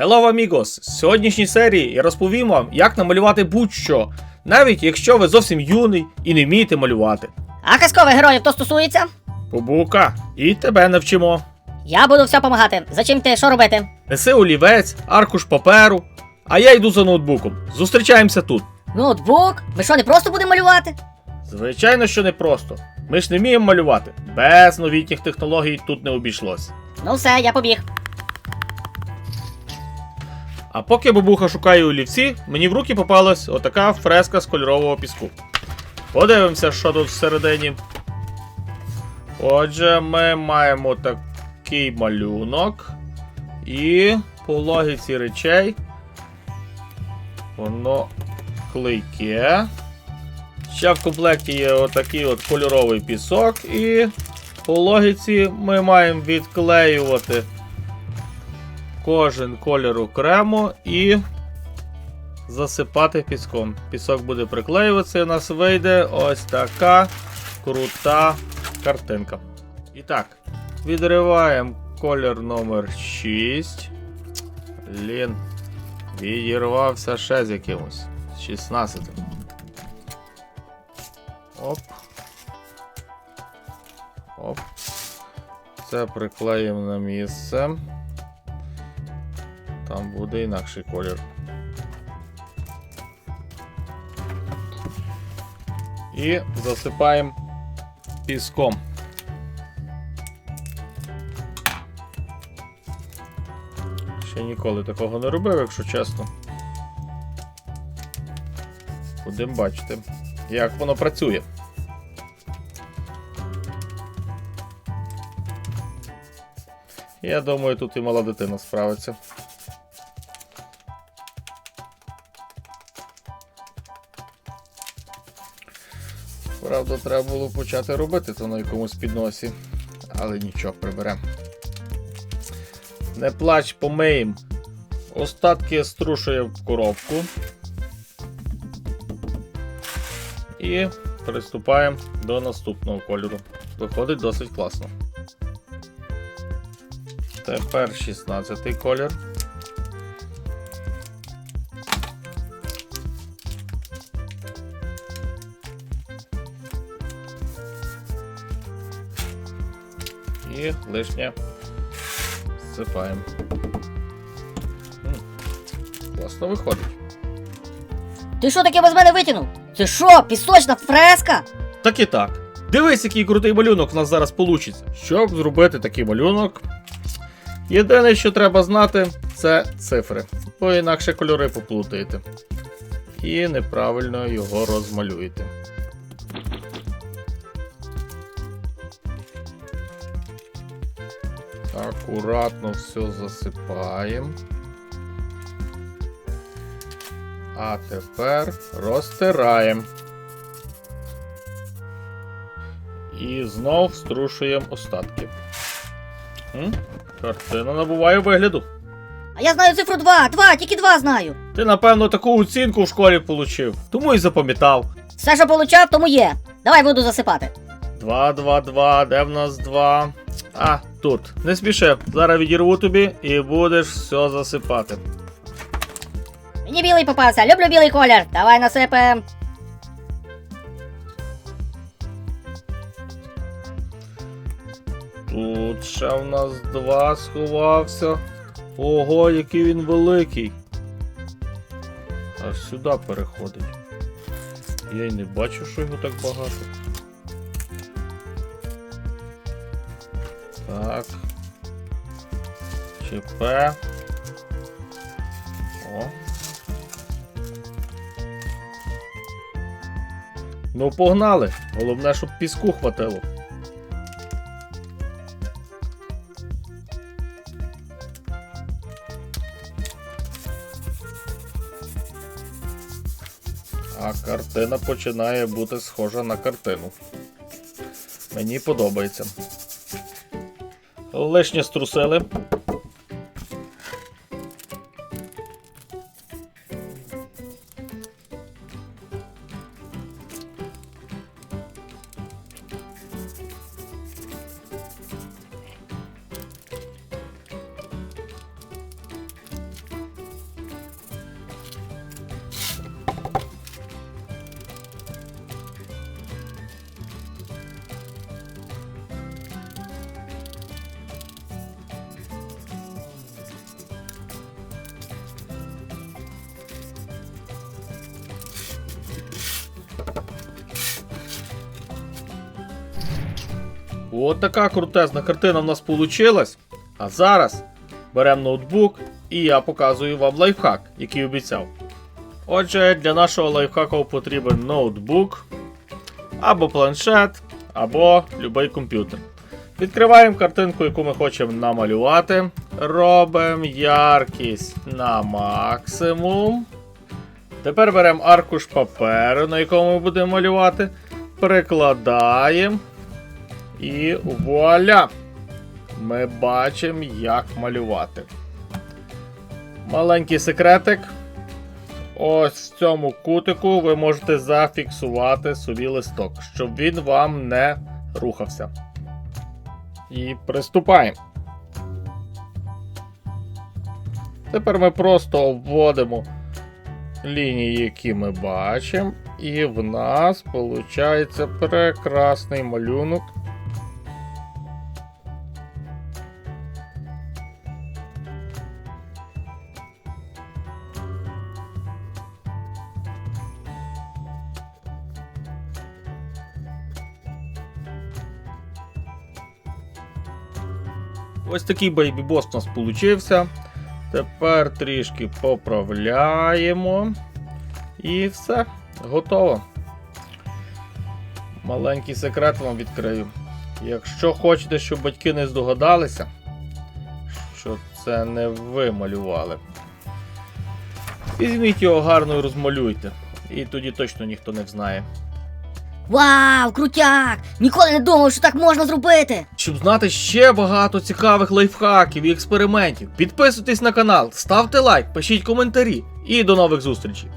Hello, amigos! В сьогоднішній серії я розповім вам, як намалювати будь-що, навіть якщо ви зовсім юний і не вмієте малювати. А казкових героїв то стосується? Бубука, і тебе навчимо. Я буду все допомагати. Зачим ти що робити? Неси олівець, аркуш паперу, а я йду за ноутбуком. Зустрічаємося тут. Ноутбук? Ми що, не просто будемо малювати? Звичайно, що не просто. Ми ж не вміємо малювати. Без новітніх технологій тут не обійшлось. Ну все, я побіг. А поки бабуха шукає олівці, мені в руки попалась отака фреска з кольорового піску. Подивимося, що тут всередині. Отже, ми маємо такий малюнок. І по логіці речей воно клейке. Ще в комплекті є отакий от кольоровий пісок, і по логіці ми маємо відклеювати кожен колір окремо і засипати піском. Пісок буде приклеюватися, і у нас вийде ось така крута картинка. І так, відриваємо колір номер 6. Лін. Відірвався ще з якимось. З 16. Оп. Оп. Це приклеїмо на місце. Там буде інакший колір. І засипаємо піском. Ще ніколи такого не робив, якщо чесно. Будемо бачити, як воно працює. Я думаю, тут і мала дитина справиться. Правда, треба було почати робити то на якомусь підносі, але нічого, приберемо. Не плач, помиєм. Остатки струшуємо в коробку. І приступаємо до наступного кольору. Виходить досить класно. Тепер 16 колір. І лишнє всипаємо. Класно виходить. Ти що таке без мене витягнув? Це що, пісочна фреска? Так і так. Дивись, який крутий малюнок у нас зараз вийде. Щоб зробити такий малюнок. Єдине, що треба знати, це цифри. Бо інакше кольори поплутаєте. І неправильно його розмалюєте. Акуратно все засипаємо. А тепер розтираємо. І знов струшуємо остатки. М? Картина набуває вигляду. А я знаю цифру 2, 2, тільки 2 знаю. Ти, напевно, таку оцінку в школі получив, тому і запам'ятав. Все, що получав, тому є. Давай буду засипати. 2, 2, 2, де в нас 2? А, тут. Не спіши, зараз відірву тобі і будеш все засипати. Мені білий попався, люблю білий колір. Давай насипем. Тут ще в нас два сховався. Ого, який він великий. Аж сюди переходить. Я й не бачу, що його так багато. Так. ЧП. О. Ну, погнали. Головне, щоб піску хватило. А картина починає бути схожа на картину. Мені подобається. Лишнє струсили. От така крутезна картина в нас вийшла. А зараз беремо ноутбук і я показую вам лайфхак, який обіцяв. Отже, для нашого лайфхаку потрібен ноутбук, або планшет, або будь-який комп'ютер. Відкриваємо картинку, яку ми хочемо намалювати. Робимо яркість на максимум. Тепер беремо аркуш паперу, на якому ми будемо малювати. Прикладаємо. І вуаля! Ми бачимо, як малювати. Маленький секретик. Ось в цьому кутику ви можете зафіксувати собі листок, щоб він вам не рухався. І приступаємо. Тепер ми просто обводимо лінії, які ми бачимо, і в нас виходить прекрасний малюнок. Ось такий бейбі-бос у нас получився. Тепер трішки поправляємо. І все, готово. Маленький секрет вам відкрию. Якщо хочете, щоб батьки не здогадалися, що це не ви малювали, візьміть його гарно і розмалюйте. І тоді точно ніхто не взнає. Вау, крутяк! Ніколи не думав, що так можна зробити! Щоб знати ще багато цікавих лайфхаків і експериментів, підписуйтесь на канал, ставте лайк, пишіть коментарі і до нових зустрічей!